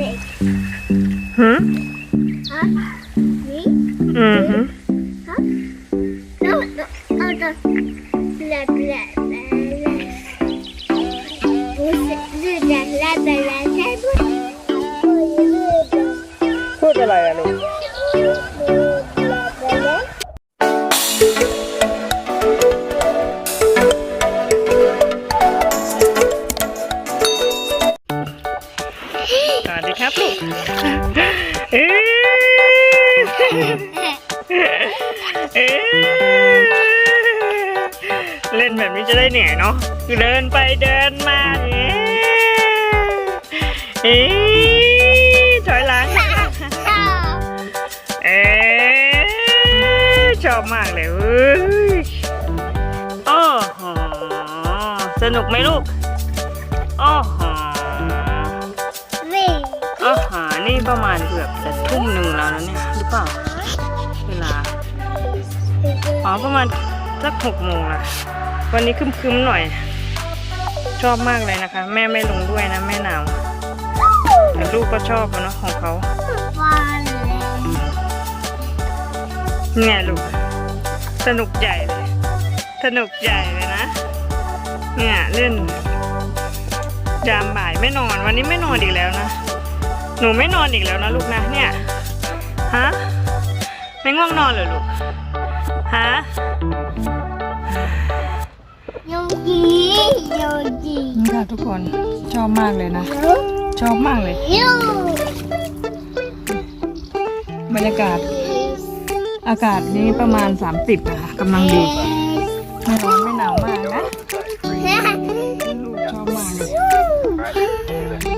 นี่หืมฮะนี่ เอ๊ะเล่นแบบนี้จะได้เหนื่อยเนาะเดินไปเดินมาเนี่ยเอ๊ะถอยหลังชอบเอ๊ะชอบมากเลยเว้ยโอ้โหสนุกไหมลูกโอ้โหวิ่งอาหารนี่ประมาณเกือบจะทุ่มหนึ่งแล้วนะเนี่ยห รือเปล่า เวลา อ๋อประมาณสักหกโมงละวันนี้ครึมๆหน่อย ชอบมากเลยนะคะ แม่ไม่ลงด้วยนะแม่หนาวแต่ลูกก็ชอบอะเนาะของเขาฟันเลยเนี่ยลูก สนุกใหญ่เลย สนุกใหญ่เลยนะ เนี่ยเล่นยามบ่ายไม่นอน วันนี้ไม่นอนอีกแล้วนะ หนูไม่นอนอีกแล้วนะลูกนะเนี่ย ฮะ ไม่ง่วงนอนเหรอลูก ฮะ โยกีโยกีนี่ค่ะทุกคนชอบมากเลยนะ ชอบมากเลย โยบรรยากาศ อากาศนี้ประมาณ 30นะคะกำลังดีไม่ร้อนไม่หนาวมากนะลูกชอบมากเลย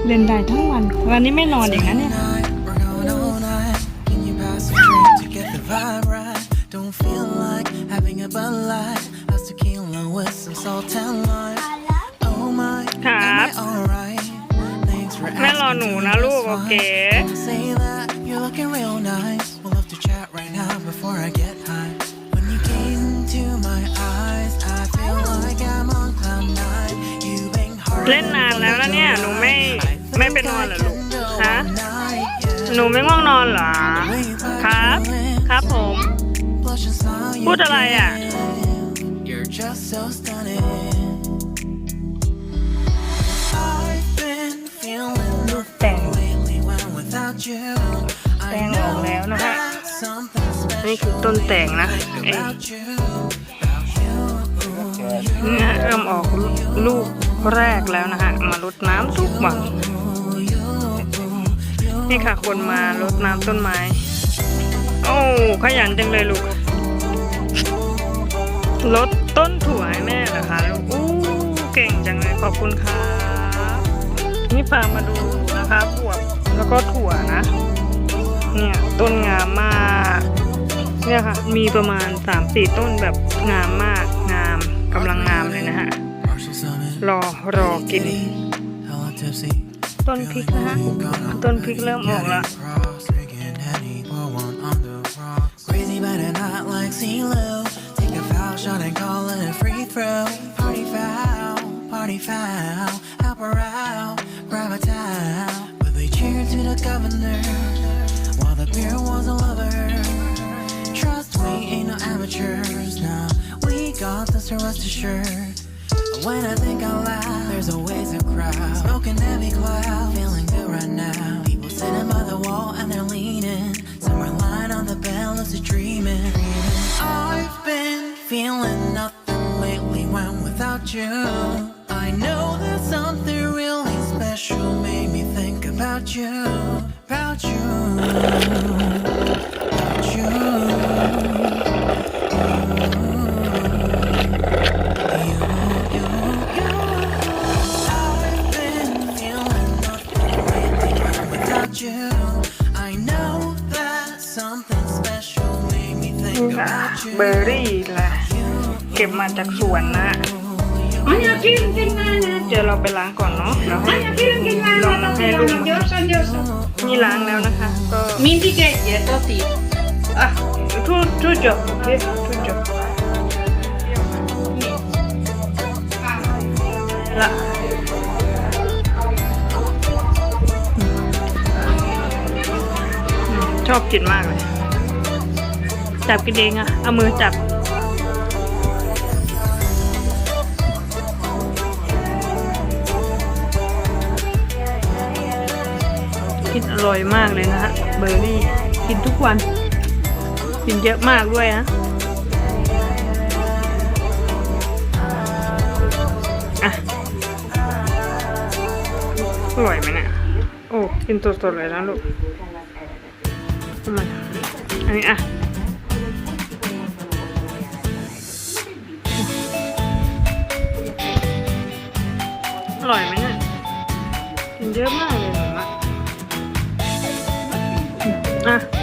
เล่นได้ทั้งวัน วันนี้ไม่นอนอีกนะเนี่ย having a Bud Light. How's tequila with some salt and lime? Oh my, am I alright? Thanks for แม่รอ asking. หนู dude, นะลูก that's โอเค fine. Don't say that you're looking real nice. We'll have to chat right now before I get high. When you gaze into my eyes, I feel like I'm on cloud nine. You bang hard. เล่นนานแล้วนะเนี่ย หนูไม่ไม่ไปนอนเหรอลูกฮะ Night, yeah. หนูไม่ง่วงนอนเหรอ ครับ ครับผม พูดอะไรอะ You're just so stunning. I've been feeling Thank nothing lately when without you. I แตงออกแล้วนะคะ that something นี่ special คือต้นแตงนะเอ้ย about you. About you. เนี่ยเริ่มออกลูกแรกแล้วนะคะมารดน้ำทุกวันนี่ค่ะคนมารดน้ำต้นไม้ โอ้ขยันจังเลยลูก รดต้นถั่วให้แม่เหรอคะลูกอู้เก่งจังเลยขอบคุณครับนี่พามาดูนะคะบวบแล้วก็ถั่วนะ เนี่ยต้นงามมากเนี่ยค่ะมีประมาณ3าสี่ต้นแบบงามมากงามกำลังงามเลยนะฮะรอรอกินต้นพริกนะฮะต้นพริกเริ่มออกละ foul. Her out, grab a towel. But they cheered to the governor while the beer was a lover. Trust we ain't no amateurs now. We got this to rest assured. When I think out loud, there's always a crowd. Smoking heavy cloud, feeling good right now. People sitting by the wall and they're leaning. Some are lying on the bed, lucid dreaming. I've been feeling nothing lately when without you. I know that something really special made me think about you. About you. About you. I've been feeling nothing lately without you. I know that something special made me นี่ think ค่ะ about you. เบอร์รี่แหละเก็บมาจากสวนนะ อ๋ออยากินกินมานะเดี๋ยวเราไปล้างก่อนเนาะแล้วให้ Ay, quiero que la Lo haga pero no. นี่ล้างแล้วนะคะ ก็ Mindy que ya to ti. อะทูทูจบโอเคทูจบละอืชอบกินมากเลย จับกินเองอะเอามือจับ กินอร่อยมากเลยนะฮะเบอร์รี่กินทุกวัน กินเยอะมากด้วยนะอะอร่อยไหมเนี่ยโอ้กินสดๆเลยนะลูกทำไมอันนี้อะอร่อยไหมเนี่ยกินเยอะมาก อะ